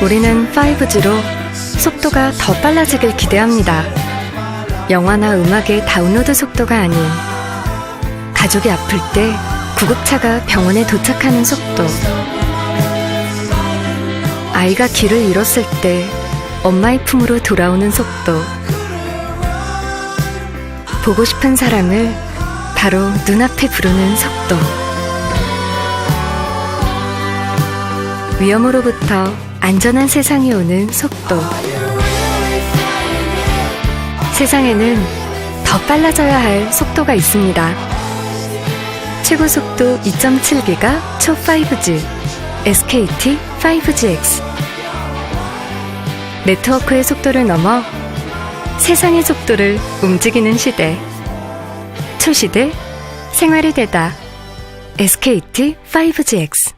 우리는 5G로 속도가 더 빨라지길 기대합니다. 영화나 음악의 다운로드 속도가 아닌 가족이 아플 때 구급차가 병원에 도착하는 속도. 아이가 길을 잃었을 때 엄마의 품으로 돌아오는 속도. 보고 싶은 사람을 바로 눈앞에 부르는 속도. 위험으로부터 안전한 세상이 오는 속도. 세상에는 더 빨라져야 할 속도가 있습니다. 최고 속도 2.7기가 초 5G SKT 5GX 네트워크의 속도를 넘어 세상의 속도를 움직이는 시대 초시대 생활의 대다 SKT 5GX